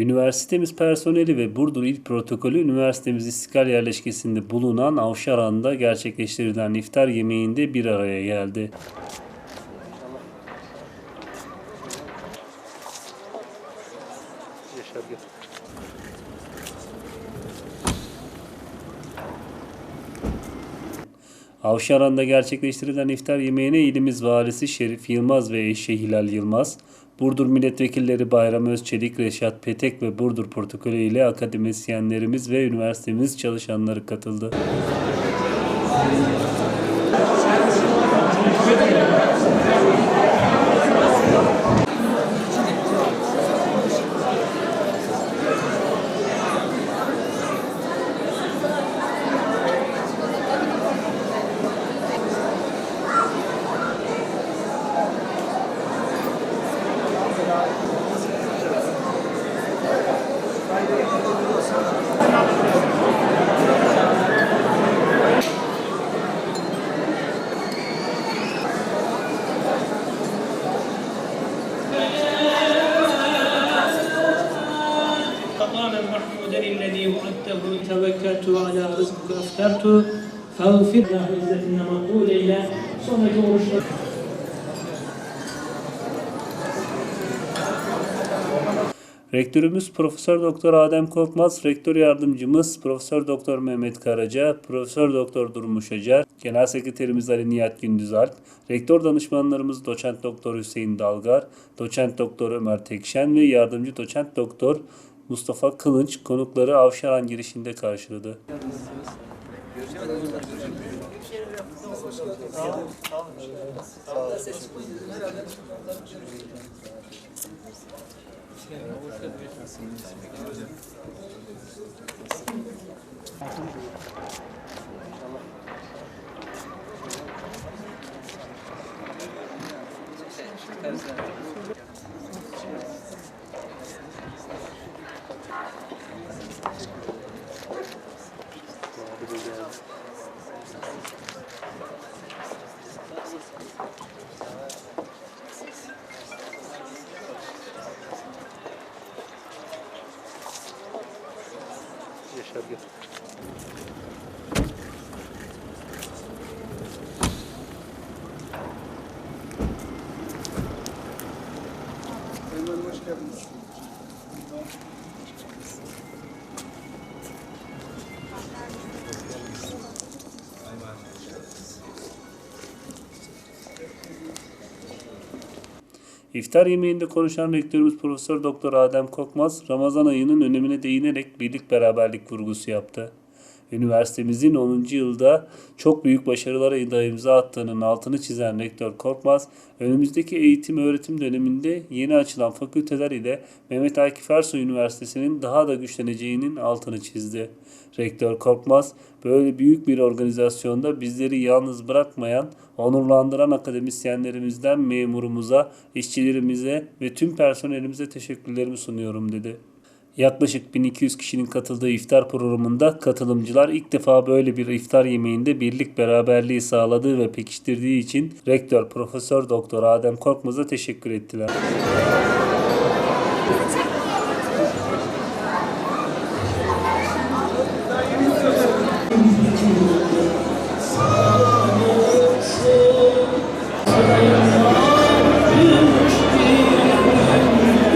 Üniversitemiz personeli ve Burdur İl Protokolü üniversitemiz İstiklal yerleşkesinde bulunan Avşaran'da gerçekleştirilen iftar yemeğinde bir araya geldi. Avşaran'da gerçekleştirilen iftar yemeğine ilimiz valisi Şerif Yılmaz ve eşi Hilal Yılmaz, Burdur milletvekilleri Bayram Özçelik, Reşat Petek ve Burdur Protokolü ile akademisyenlerimiz ve üniversitemiz çalışanları katıldı. tevekkeltu ve ala rızkıka aftertu fevfir lahu izzetinle makbul eyle. Sonraki oruçlar... Rektörümüz Profesör Doktor Adem Korkmaz, Rektör Yardımcımız Profesör Doktor Mehmet Karaca, Profesör Doktor Durmuş Ecer, Genel Sekreterimiz Ali Nihat Gündüzalp, Rektör Danışmanlarımız Doçent Doktor Hüseyin Dalgar, Doçent Doktor Ömer Tekşen ve Yardımcı Doçent Doktor Mustafa Kılınç konukları Avşaran girişinde karşıladı. Yaşar gel. İftar yemeğinde konuşan rektörümüz Profesör Doktor Adem Korkmaz, Ramazan ayının önemine değinerek birlik beraberlik vurgusu yaptı. Üniversitemizin 10. yılda çok büyük başarılara da imza attığının altını çizen Rektör Korkmaz, önümüzdeki eğitim öğretim döneminde yeni açılan fakülteler ile Mehmet Akif Ersoy Üniversitesi'nin daha da güçleneceğinin altını çizdi. Rektör Korkmaz, böyle büyük bir organizasyonda bizleri yalnız bırakmayan, onurlandıran akademisyenlerimizden memurumuza, işçilerimize ve tüm personelimize teşekkürlerimi sunuyorum dedi. Yaklaşık 1200 kişinin katıldığı iftar programında katılımcılar ilk defa böyle bir iftar yemeğinde birlik beraberliği sağladığı ve pekiştirdiği için Rektör Profesör Doktor Adem Korkmaz'a teşekkür ettiler.